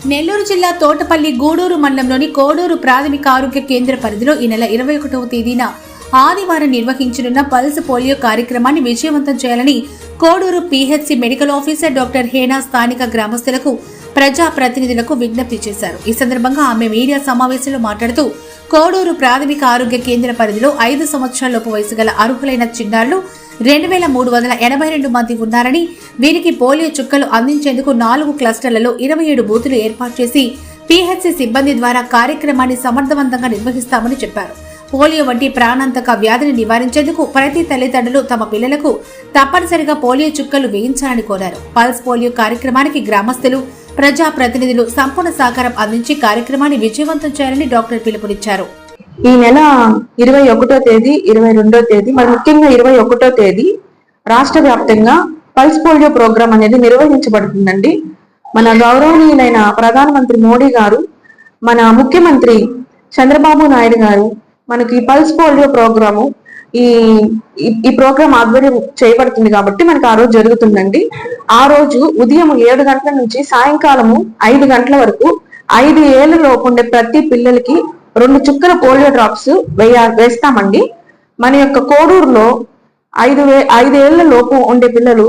నెల్లూరు జిల్లా తోటపల్లి గూడూరు మండలంలోని కోడూరు ప్రాథమిక ఆరోగ్య కేంద్ర పరిధిలో ఈ నెల ఇరవై ఒకటవ తేదీన ఆదివారం నిర్వహించనున్న పల్స్ పోలియో కార్యక్రమాన్ని విజయవంతం చేయాలని Koduru PHC medical officer doctor Hena స్థానిక గ్రామస్తులకు ప్రజా ప్రతినిధులకు విజ్ఞప్తి చేశారు. ఈ సందర్భంగా ఆమె మీడియా సమావేశంలో మాట్లాడుతూ కోడూరు ప్రాథమిక ఆరోగ్య కేంద్ర పరిధిలో ఐదు సంవత్సరాలలోపు వయసు గల అర్హులైన చిన్నారులు రెండు వేల మూడు వందల ఎనభై రెండు మంది ఉన్నారని వీరికి పోలియో చుక్కలు అందించేందుకు నాలుగు క్లస్టర్లలో ఇరవై ఏడు బూతులు ఏర్పాటు చేసి పీహెచ్సీ సిబ్బంది ద్వారా కార్యక్రమాన్ని సమర్థవంతంగా నిర్వహిస్తామని చెప్పారు. పోలియో వంటి ప్రాణాంతక వ్యాధిని నివారించేందుకు ప్రతి తల్లిదండ్రులు తమ పిల్లలకు తప్పనిసరిగా పోలియో చుక్కలు వేయించాలని కోరారు. పల్స్ పోలియో కార్యక్రమానికి గ్రామస్తులు ప్రజా ప్రతినిధులు సంపూర్ణ సహకారం అందించి కార్యక్రమాన్ని విజయవంతం చేయాలని డాక్టర్ పిలుపునిచ్చారు. ఈ నెల ఇరవై ఒకటో తేదీ ఇరవై రెండో తేదీ మరి ముఖ్యంగా ఇరవై ఒకటో తేదీ రాష్ట్ర వ్యాప్తంగా పల్స్ పోలియో ప్రోగ్రాం అనేది నిర్వహించబడుతుందండి. మన గౌరవనీయులైన ప్రధానమంత్రి మోడీ గారు మన ముఖ్యమంత్రి చంద్రబాబు నాయుడు గారు మనకి పల్స్ పోలియో ప్రోగ్రాము ఈ ఈ- ప్రోగ్రాం ఆధ్వర్యం చేయబడుతుంది కాబట్టి మనకి ఆ రోజు జరుగుతుందండి. ఆ రోజు ఉదయం ఏడు గంటల నుంచి సాయంకాలము ఐదు గంటల వరకు ఐదు ఏళ్ళ లోపు ఉండే ప్రతి పిల్లలకి రెండు చుక్కల పోలియో డ్రాప్స్ వేయ వేస్తామండి. మన యొక్క కోడూరులో ఐదు వే ఐదేళ్ళ లోపు ఉండే పిల్లలు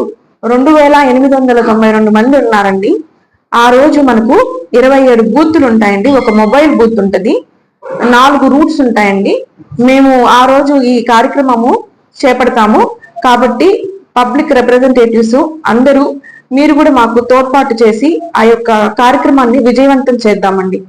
రెండు వేల ఎనిమిది వందల తొంభై రెండు మంది ఉన్నారండి. ఆ రోజు మనకు ఇరవై ఏడు బూతులు ఉంటాయండి. ఒక మొబైల్ బూత్ ఉంటుంది. నాలుగు రూట్స్ ఉంటాయండి. మేము ఆ రోజు ఈ కార్యక్రమము చేపడతాము. కాబట్టి పబ్లిక్ రిప్రజెంటేటివ్స్ అందరూ మీరు కూడా మాకు తోడ్పాటు చేసి ఆ యొక్క కార్యక్రమాన్ని విజయవంతం చేద్దామండి.